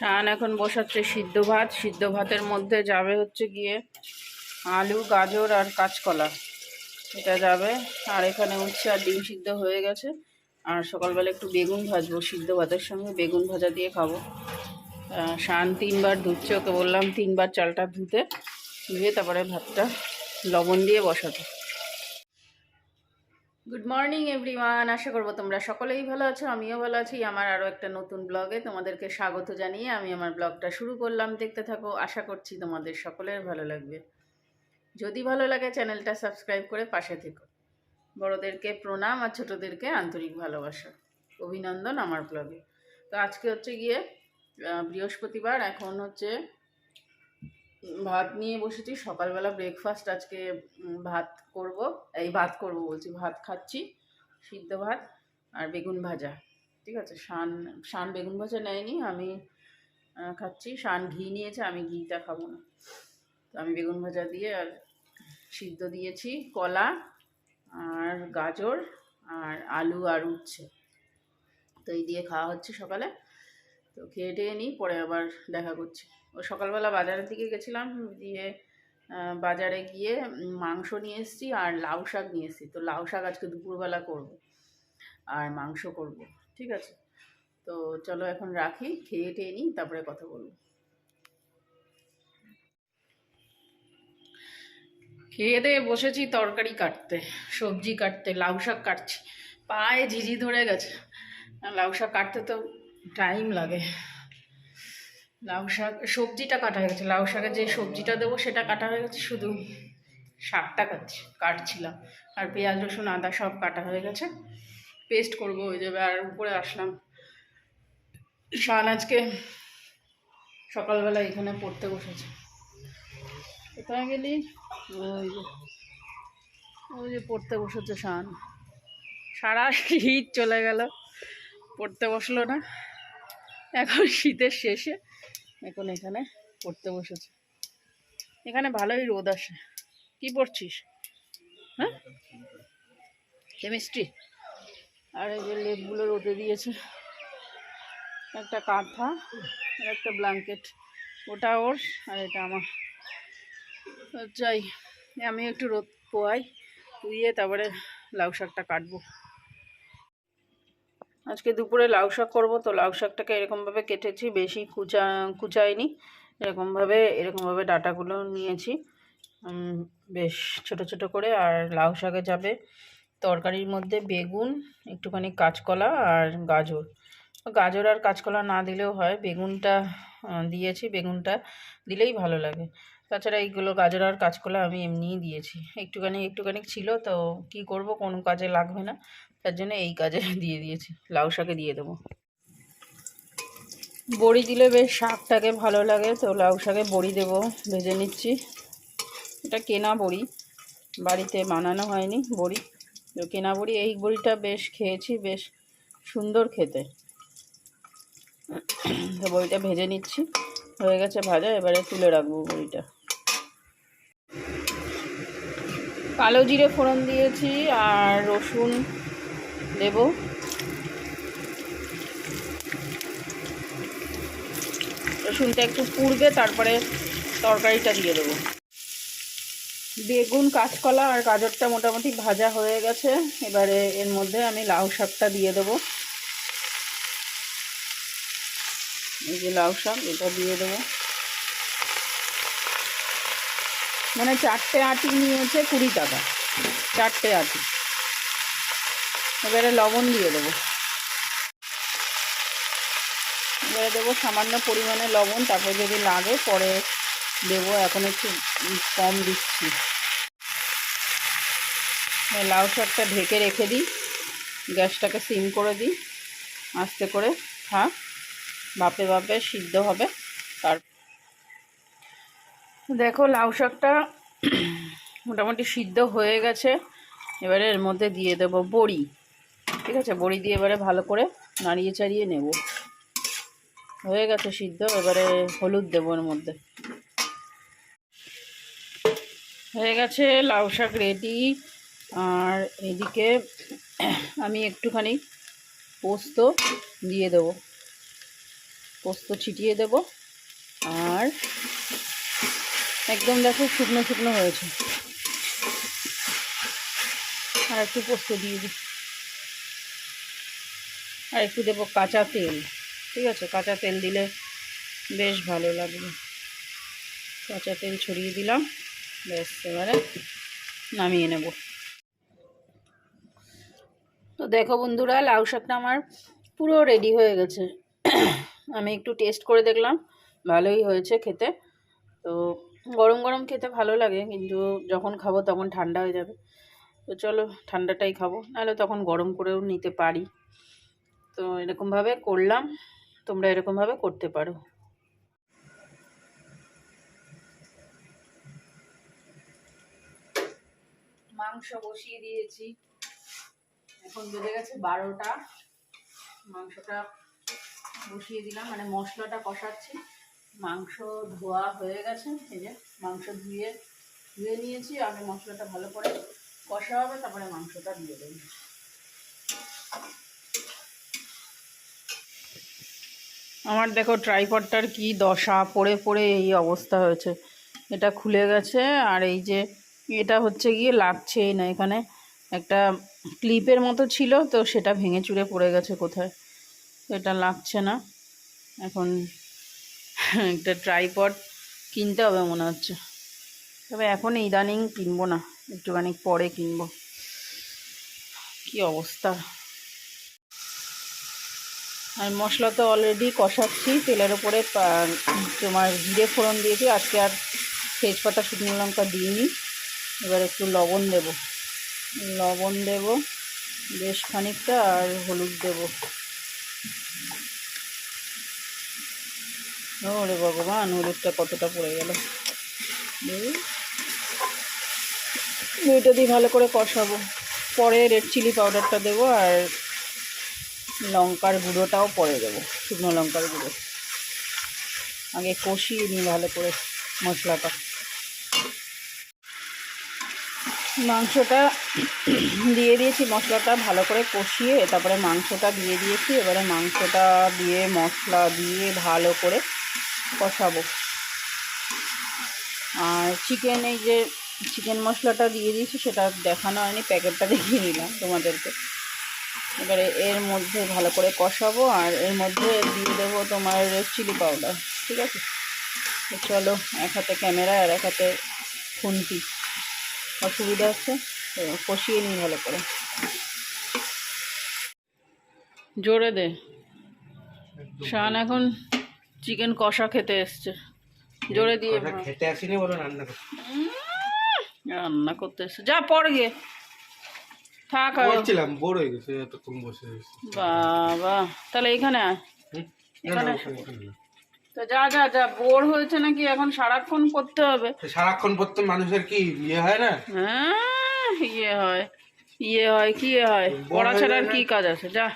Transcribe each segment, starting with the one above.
শান এখন বসাচ্ছে সিদ্ধ ভাত। সিদ্ধ ভাতের মধ্যে যাবে হচ্ছে গিয়ে আলু, গাজর আর কাঁচকলা। এটা যাবে। আর এখানে উচ্ছে আর ডিম সিদ্ধ হয়ে গেছে। আর সকালবেলা একটু বেগুন ভাজবো, সিদ্ধ ভাতের সঙ্গে বেগুন ভাজা দিয়ে খাব। শান তিনবার ধুচ্ছে, ওকে বললাম তিনবার চালটা ধুতে, ধুয়ে তারপরে ভাতটা লবণ দিয়ে বসাতে গুড মর্নিং এভরিওয়ান আশা করব তোমরা সকলেই ভালো আছো, আমিও ভালো আছি। আমার আরও একটা নতুন ব্লগে তোমাদেরকে স্বাগত জানিয়ে আমি আমার ব্লগটা শুরু করলাম। দেখতে থাকো, আশা করছি তোমাদের সকলের ভালো লাগবে। যদি ভালো লাগে, চ্যানেলটা সাবস্ক্রাইব করে পাশে থেকো। বড়োদেরকে প্রণাম আর ছোটোদেরকে আন্তরিক ভালোবাসা। অভিনন্দন আমার ব্লগে তো আজকে হচ্ছে গিয়ে বৃহস্পতিবার, এখন হচ্ছে ভাত নিয়ে বসেছি। সকালবেলা ব্রেকফাস্ট আজকে ভাত করব। এই ভাত করব বলছি, ভাত খাচ্ছি, সিদ্ধ ভাত আর বেগুন ভাজা। ঠিক আছে? শান শান বেগুন ভাজা নেয়নি, আমি খাচ্ছি। শান ঘি নিয়েছে, আমি ঘিটা খাব না। তো আমি বেগুন ভাজা দিয়ে আর সিদ্ধ দিয়েছি, কলা আর গাজর আর আলু আর উচ্ছে। তো এই দিয়ে খাওয়া হচ্ছে সকালে। তো খেয়ে টেয়ে নিই, পরে আবার দেখা করছি। সকালবেলা বাজারের দিকে গেছিলাম, দিয়ে বাজারে গিয়ে মাংস নিয়ে এসেছি আর লাউ শাক নিয়ে এসেছি। তো লাউ শাক আজকে দুপুরবেলা করব আর মাংস করব, ঠিক আছে? তো চলো এখন রাখি, খেয়ে টেয়ে নিই, তারপরে কথা বলব। খেয়ে দিয়ে বসেছি তরকারি কাটতে, সবজি কাটতে, লাউ শাক কাটছি। পায়ে ঝিঝি ধরে গেছে। লাউ শাক কাটতে তো টাইম লাগে। লাউ শাক, সবজিটা কাটা হয়ে গেছে। লাউ শাকের যে সবজিটা দেবো সেটা কাটা হয়ে গেছে, শুধু শাকটা কাটছি, কাটছিলাম। আর পেঁয়াজ, রসুন, আদা সব কাটা হয়ে গেছে। পেস্ট করব হয়ে যাবে আর উপরে আসলাম। শান আজকে সকালবেলা এখানে পড়তে বসেছে। কোথায় গেলি? ওই যে ওই যে পড়তে বসেছে শান। সারা শীত চলে গেল, পড়তে বসল না। এখন শীতের শেষে। এখন এখানে পড়তে বসেছে। এখানে ভালোই রোদ আসে। কি পড়ছিস? হ্যাঁ? কেমিস্ট্রি আর এই যে লেপগুলো রোদে দিয়েছে। একটা কাঁথা, আর একটা ব্ল্যাঙ্কেট ওটা ওর আর এটা আমার। যাই আমি একটু রোদ পোয়াই পুইয়ে তারপরে লাউ শাকটা কাটবো। আজকে দুপুরে লাউ শাক করব, তো লাউ শাকটাকে এরকমভাবে কেটেছি, বেশি কুচা, কুচাইনি। এরকমভাবে এরকমভাবে ডাটাগুলো নিয়েছি। বেশ ছোট ছোট করে, আর লাউ শাকে যাবে তরকারির মধ্যে বেগুন, একটুখানি কাঁচকলা আর গাজর। গাজর আর কাঁচকলা না দিলেও হয়, বেগুনটা দিয়েছি, বেগুনটা দিলেই ভালো লাগে। তাছাড়া এইগুলো গাজর আর কাঁচকলা আমি এমনিই দিয়েছি। একটুখানি একটুখানি ছিল, তো কি করব, কোনো কাজে লাগবে না। তার জন্য এই কাজে দিয়ে দিয়েছি, লাউ শাকে দিয়ে দেবো। বড়ি দিলে বেশ শাকটাকে ভালো লাগে, তো লাউ শাকে বড়ি দেবো, ভেজে নিচ্ছি। এটা কেনা বড়ি, বাড়িতে বানানো হয়নি বড়ি। তো কেনা বড়ি, এই বড়িটা বেশ খেয়েছি, বেশ সুন্দর খেতে। তো বড়িটা ভেজে নিচ্ছি, হয়ে গেছে ভাজা, এবারে তুলে রাখব বড়িটা। কালো জিরে ফোড়ন দিয়েছি, আর রসুন দেব। রসুনটা একটু পুড়বে, তারপরে তরকারিটা দিয়ে দেবো। বেগুন, কাঁচকলা আর গাজরটা মোটামুটি ভাজা হয়ে গেছে। এবারে এর মধ্যে আমি লাউ শাকটা দিয়ে দেবো। এই যে লাউ শাক, এটা দিয়ে দেবো। মানে চারটে আটি নিয়েছে কুড়ি টাকা। চারটে আটি। এবারে লবণ দিয়ে দেবো। এবারে দেবো সামান্য পরিমাণে লবণ, তারপর যদি লাগে পরে দেবো, এখন একটু কম দিচ্ছি। লাউ শাকটা ঢেকে রেখে দিই, গ্যাসটাকে সিম করে দিই, আস্তে করে থাক বাপে বাপে সিদ্ধ হবে। তার দেখো লাউ শাকটা মোটামুটি সিদ্ধ হয়ে গেছে, এবারে এর মধ্যে দিয়ে দেবো বড়ি। ঠিক আছে, বড়ি দিয়ে এবারে ভালো করে নাড়িয়ে চাড়িয়ে নেব। হয়ে গেছে সিদ্ধ, এবারে হলুদ দেবো এর মধ্যে। হয়ে গেছে লাউ শাক রেডি আর এদিকে আমি একটুখানি পোস্ত দিয়ে দেবো। পোস্ত ছিটিয়ে দেব। আর একদম দেখো শুকনো শুকনো হয়েছে। আর একটু পোস্ত দিয়ে দিই। আর একটু দেবো কাঁচা তেল, ঠিক আছে? কাঁচা তেল দিলে বেশ ভালো লাগবে। কাঁচা তেল ছড়িয়ে দিলাম, ব্যাস, এবারে নামিয়ে নেব। তো দেখো বন্ধুরা, লাউ শাকটা আমার পুরো রেডি হয়ে গেছে। আমি একটু টেস্ট করে দেখলাম, ভালোই হয়েছে খেতে। তো গরম গরম খেতে ভালো লাগে, কিন্তু যখন খাব তখন ঠান্ডা হয়ে যাবে। তো চলো, ঠান্ডাটাই খাব, নাহলে তখন গরম করেও নিতে পারি। তো এরকমভাবে করলাম, তোমরা এরকমভাবে করতে পারো। মাংস বসিয়ে দিয়েছি। এখন বেজে গেছে বারোটা। মাংসটা বসিয়ে দিলাম মানে মশলাটা কষাচ্ছি। মাংস ধোয়া হয়ে গেছে, এই যে মাংস ধুয়ে ধুয়ে নিয়েছি। আগে মশলাটা ভালো করে কষা হবে, তারপরে মাংসটা দিয়ে দেবো। আমার দেখো ট্রাইপডটার কি দশা, পড়ে পড়ে এই অবস্থা হয়েছে। এটা খুলে গেছে আর এই যে এটা হচ্ছে গিয়ে লাগছেই না এখানে। একটা ক্লিপের মতো ছিল, তো সেটা ভেঙে চুরে পড়ে গেছে কোথায়? এটা লাগছে না। এখন একটা ট্রাইপড কিনতে হবে মনে হচ্ছে। তবে এখন ইদানিং কিনবো না, একটুখানি পরে কিনবো। কি অবস্থা। আর মশলা তো অলরেডি কষাচ্ছি, তেলের ওপরে তোমার জিরে ফোড়ন দিয়েছি, আজকে আর তেজপাতা, শুকনো লঙ্কা দিইনি। এবার একটু লবণ দেব। লবণ দেব বেশ খানিকটা আর হলুদ দেব। ওরে ভগবান, হলুদটা কতটা পড়ে গেল। এটা দিয়ে ভালো করে কষাবো। পরে রেড চিলি পাউডারটা দেবো আর লঙ্কার গুঁড়োটাও পরে দেবো, শুকনো লঙ্কার গুঁড়ো। আগে কষিয়ে নিই ভালো করে মশলাটা। মাংসটা দিয়ে দিয়েছি, মশলাটা ভালো করে কষিয়ে, তারপরে মাংসটা দিয়ে দিয়েছি, এবারে মাংসটা দিয়ে, মশলা দিয়ে ভালো করে কষাবো। আর চিকেন এই যে চিকেন মশলাটা দিয়ে দিয়েছি, সেটা দেখানো হয়নি, প্যাকেটটা দেখিয়ে নিলাম তোমাদেরকে। এবারে এর মধ্যে ভালো করে কষাবো আর এর মধ্যে দিয়ে দেবো তোমার চিলি পাউডার ঠিক আছে? চলো এক হাতে ক্যামেরা আর এক হাতে খুন্তি। অসুবিধা হচ্ছে কষিয়ে নিই ভালো করে। জোরে দে। শান এখন চিকেন কষা খেতে এসছে। জোরে দিয়ে খেতে আসিনি বলো রান্না করতে। রান্না করতে এসছে। যা পড় গিয়ে। থাক আর বোর হয়ে গেছে এতক্ষণ বসে বসে। বাবা তাহলে এখানে আয়। হুম? না, এখানে না, ওখানে, ওখানে না। তো যা যা যা বোর হয়েছে নাকি এখন সারাক্ষণ হবে। সারাক্ষণ পড়তে মানুষের কি ইয়ে হয় না? হ্যাঁ ইয়ে হয় ইয়ে হয় কি ইয়ে হয়? পড়া ছাড়া আর কি কাজ আছে? যা।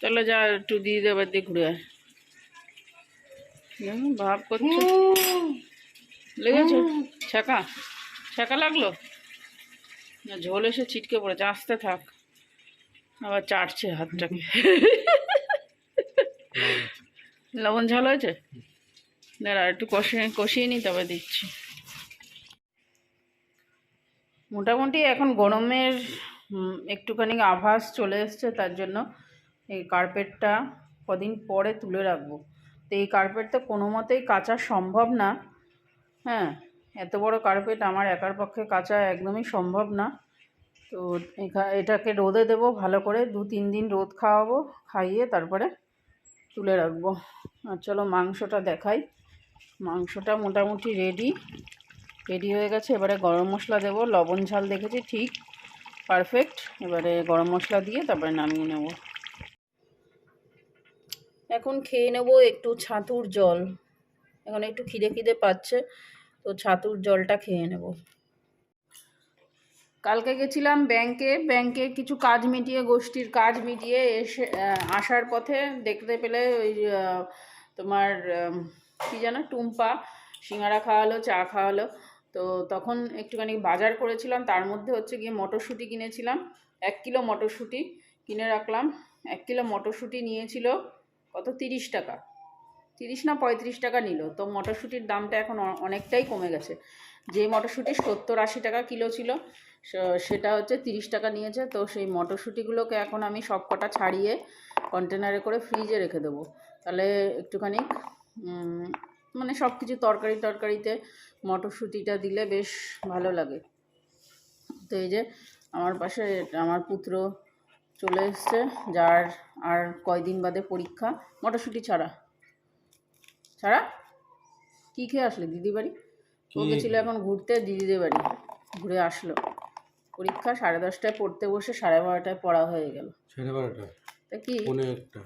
চলো যা একটু দিয়ে দেবার দিয়ে ঘুরে আয়। ভাব করছ। লেগেছে? ছ্যাঁকা? ছ্যাঁকা লাগল? ঝোল এসে ছিটকে পড়েছে, আসতে থাক। আবার চাটছে হাতটাকে। লবণ ঝাল হয়েছে? দাঁড়া, একটু কষিয়ে কষিয়ে নিই তবে দিচ্ছি। মোটামুটি এখন গরমের একটুখানি আভাস চলে এসছে, তার জন্য এই কার্পেটটা কদিন পরে তুলে রাখব। তো এই কার্পেট তো কোনো মতেই কাচা সম্ভব না। হ্যাঁ এত বড় কার্পেট আমার একার পক্ষে কাচা একদমই সম্ভব না। তো এটাকে রোদে দেবো, ভালো করে দু তিন দিন রোদ খাওয়াবো, খাইয়ে তারপরে তুলে রাখব। আর চলো মাংসটা দেখাই। মাংসটা মোটামুটি রেডি রেডি হয়ে গেছে। এবারে গরম মশলা দেবো। লবণ ঝাল দেখেছি, ঠিক। পারফেক্ট এবারে গরম মশলা দিয়ে তারপরে নামিয়ে নেব। এখন খেয়ে নেব একটু ছাতুর জল। এখন একটু খিদে খিদে পাচ্ছে। তো ছাতুর জলটা খেয়ে নেব। কালকে গেছিলাম ব্যাংকে ব্যাংকে কিছু কাজ মিটিয়ে, গোষ্ঠীর কাজ মিটিয়ে এসে আসার পথে দেখতে পেলে ওই তোমার কি যেন টুম্পা, সিঙ্গারা খাওয়ালো, চা খাওয়ালো। তো তখন একটুখানি বাজার করেছিলাম, তার মধ্যে হচ্ছে গিয়ে মটরশুঁটি কিনেছিলাম, এক কিলো মটরশুঁটি কিনে রাখলাম, এক কিলো মটরশুঁটি নিয়েছিল কত? তিরিশ টাকা। তিরিশ না পঁয়ত্রিশ টাকা নিল। তো মটরশুঁটির দামটা এখন অনেকটাই কমে গেছে। যে মটরশুঁটি সত্তর আশি টাকা কিলো ছিল সেটা হচ্ছে তিরিশ টাকা নিয়েছে। তো সেই মটরশুঁটিগুলোকে এখন আমি সব কটা ছাড়িয়ে কন্টেনারে করে ফ্রিজে রেখে দেবো। তাহলে একটুখানি মানে সব কিছু তরকারি তরকারিতে মটরশুঁটিটা দিলে বেশ ভালো লাগে। তো এই যে আমার পাশে আমার পুত্র চলে এসছে, যার আর কয়দিন বাদে পরীক্ষা, মটরশুঁটি ছাড়া। ছাড়া কী খেয়ে আসলে দিদি বাড়ি? ও? গেছিল এখন ঘুরতে দিদিদের বাড়ি। ঘুরে আসলো। পরীক্ষা সাড়ে দশটায় পড়তে বসে সাড়ে বারোটায় পড়া হয়ে গেল। সাড়ে বারোটা? তা কি? পৌনে একটা।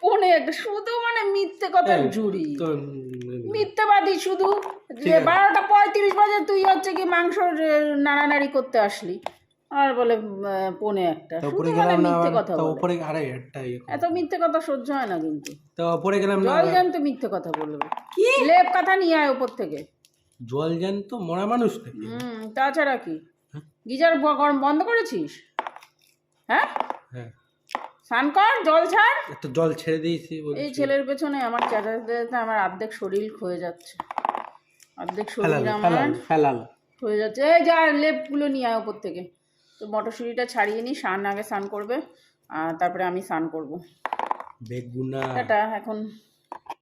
পৌনে একটা। শুধু মানে মিথ্যে কথা উম, মিথ্যেবাদী শুধু। যে বারোটা পঁয়ত্রিশ বাজে তুই হচ্ছে কি মাংস নাড়ানাড়ি করতে আসলি। আর বলে পৌনে একটা। উপরে মানে গেলাম না কথা তো উপরে আরে একটা ইয়ে এত মিথ্যে কথা সহ্য হয় না কিন্তু। তো উপরে গেলাম না জল। জানতো মিথ্যে কথা বলবে। লেপ কথা নিয়ে আয় ওপর থেকে। জল জ্যান তো মরা মানুষ নাকি হুম তাছাড়া কি? হ্যাঁ? গিজার গরম বন্ধ করেছিস? হ্যাঁ? হ্যাঁ। স্নান কর জল ছাড়। একটা জল ছেড়ে দিয়েছি বলছি। এই ছেলের পেছনে আমার চেঁচাতে আমার অর্ধেক শরীর ক্ষয়ে যাচ্ছে। অর্ধেক শরীর আমার হয়ে যাচ্ছে। এই যা লেপগুলো নিয়ে আয় ওপর থেকে। তো মটরশুঁটিটা ছাড়িয়ে নিই স্নান আগে স্নান করবে আর তারপরে আমি স্নান করব। বেগুনা। এখন।